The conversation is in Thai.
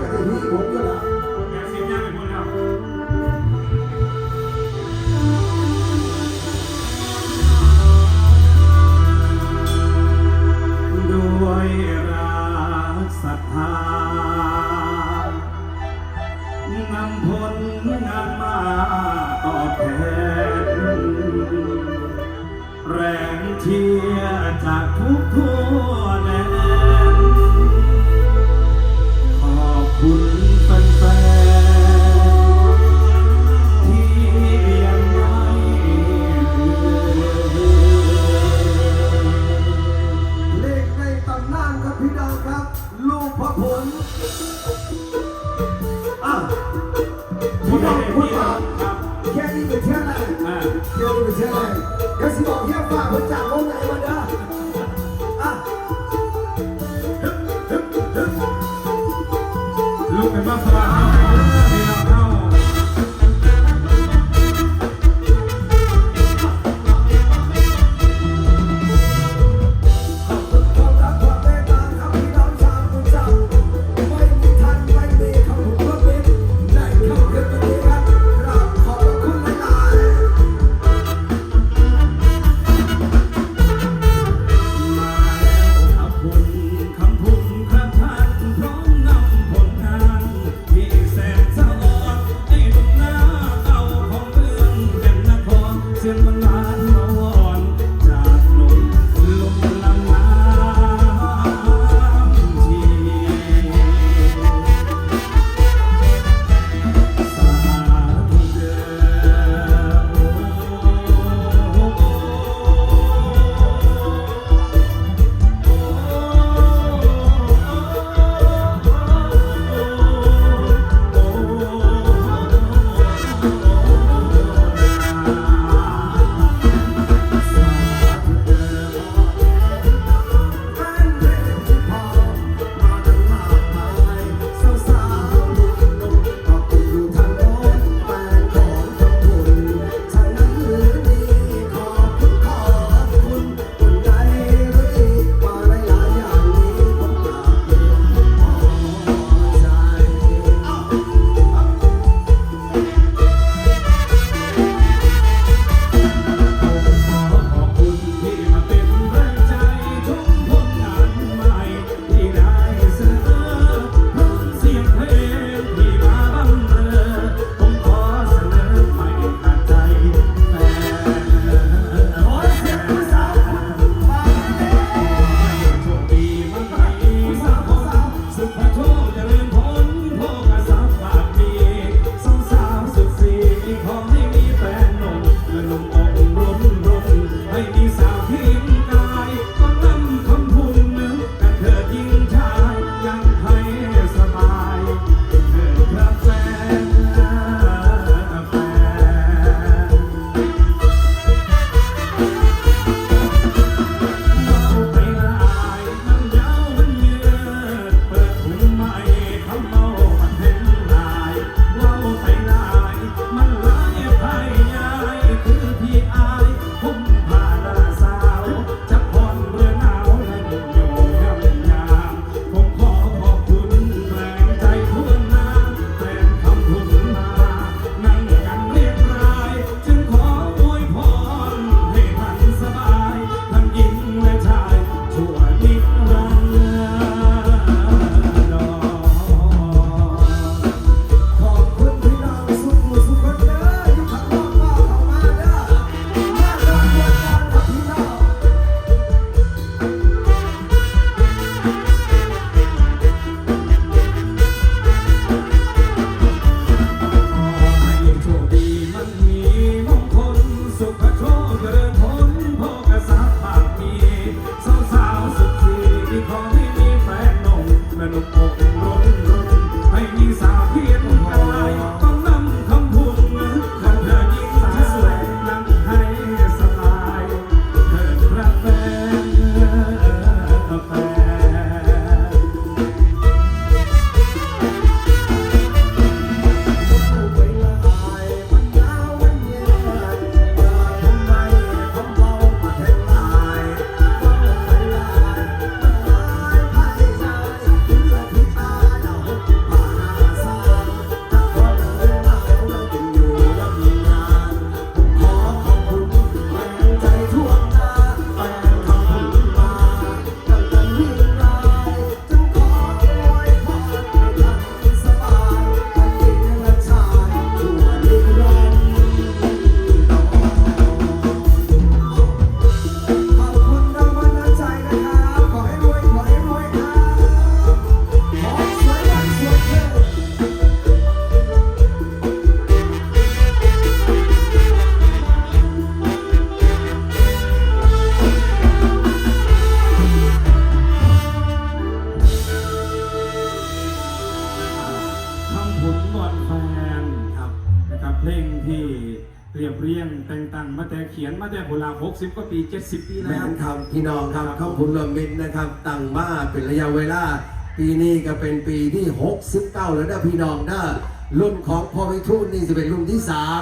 ปดสิบก็จะพี่ผมก็ละแม่สิบย่างไปหมดแล้วด้วยรักศรัทธานำผลงานมาตอบแทนแรงเชียร์จากทุกทั่ว พระผลอะพี่น้องพูดมาแค่นี้เป็นแค่ไหนอ่าแค่นี้เป็นแค่ไหนเดี๋ยวสิบอกเฮียฟ้าคนจากวงไหนมาเด้ออะลูกเป็นบ้าสว่าง มาแต่เขียนมาแต่โบราณ60กว่าปี 70 ปีแม่แล้วนครับพี่น้องครับเข้าคุณรวมมิตรนะครับตั้งมาเป็นระยะเวลา ปีนี้ก็เป็นปีที่ 69 แล้วนะพี่น้องนะรุ่นของพ่อวิทูลนี่จะเป็นรุ่นที่3